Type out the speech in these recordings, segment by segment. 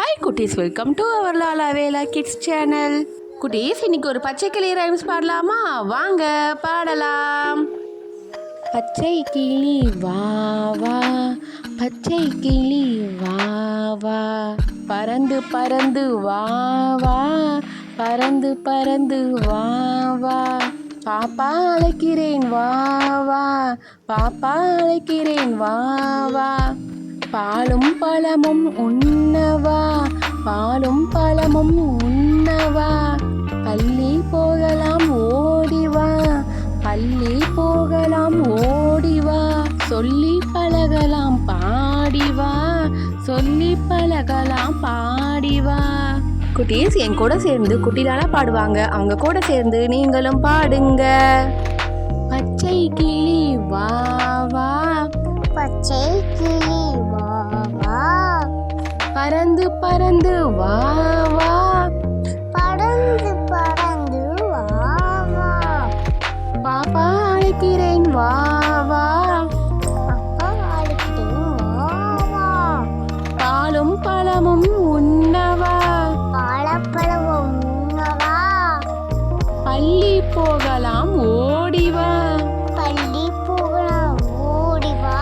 Hi குட்டீஸ். Welcome to our Lala Vela kids channel குட்டீஸ் இன்னைக்கு ஒரு பச்சை கிளி ரைம்ஸ் பாடலாமா? வாங்க பாடலாம். பச்சை கிளி வா வா. பச்சை கிளி வா வா. பறந்து பறந்து வா வா. பறந்து பறந்து வா வா. பாப்பா அழைக்கிறேன் வா வா. பாப்பா அழைக்கிறேன் வா வா. பாலும் பழமும் உண்ண பாலும் பழமும் உண்ணவா? பள்ளி போகலாம் ஓடிவா? பள்ளி போகலாம் ஓடிவா? சொல்லி பழகலாம் பாடிவா? சொல்லி பழகலாம் பாடிவா? குட்டீஸ் என் கூட சேர்ந்து குட்டிலால பாடுவாங்க. அவங்க கூட சேர்ந்து நீங்களும் பாடுங்க. பச்சை கிளி வா வா. பறந்து பறந்து வா வா. பறந்து பறந்து வா வா. பாப்பா அழைக்கிறேன் வா வா. அப்பா அழைக்கிறேன் வா வா. பாலும் பழமும் உண்ணவா. வாழைப்பழமும் உண்ணவா. பள்ளி போகலாம் ஓடிவா. பள்ளி போகலாம் ஓடி வா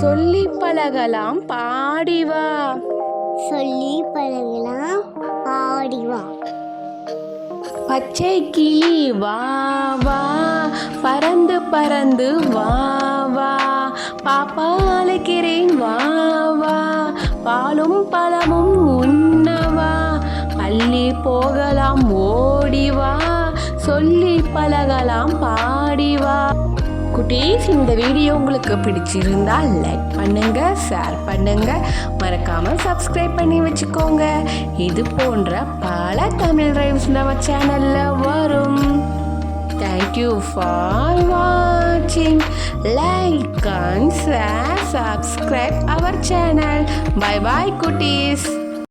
சொல்லி பழகலாம் பாடிவா. சொல்லி பழகலாம் ஆடி வா பச்சை கிளி வா வா பறந்து பறந்து வா வா. பாப்பா அழைக்கிறேன் வா வா. பாலும் பழமும் உண்ணவா. பள்ளி போகலாம் ஓடிவா. சொல்லி பழகலாம் பாடிவா. குட்டீஸ் இந்த வீடியோ உங்களுக்கு பிடிச்சிருந்தால் லைக் பண்ணுங்க ஷேர் பண்ணுங்க. மறக்காம சப்ஸ்கிரைப் பண்ணி வச்சுக்கோங்க. இது போன்ற பல தமிழ் ரைம்ஸ் நம்ம சேனல்ல வரும். தேங்க்யூ ஃபார் வாட்சிங் like and share subscribe our channel bye bye குட்டீஸ்.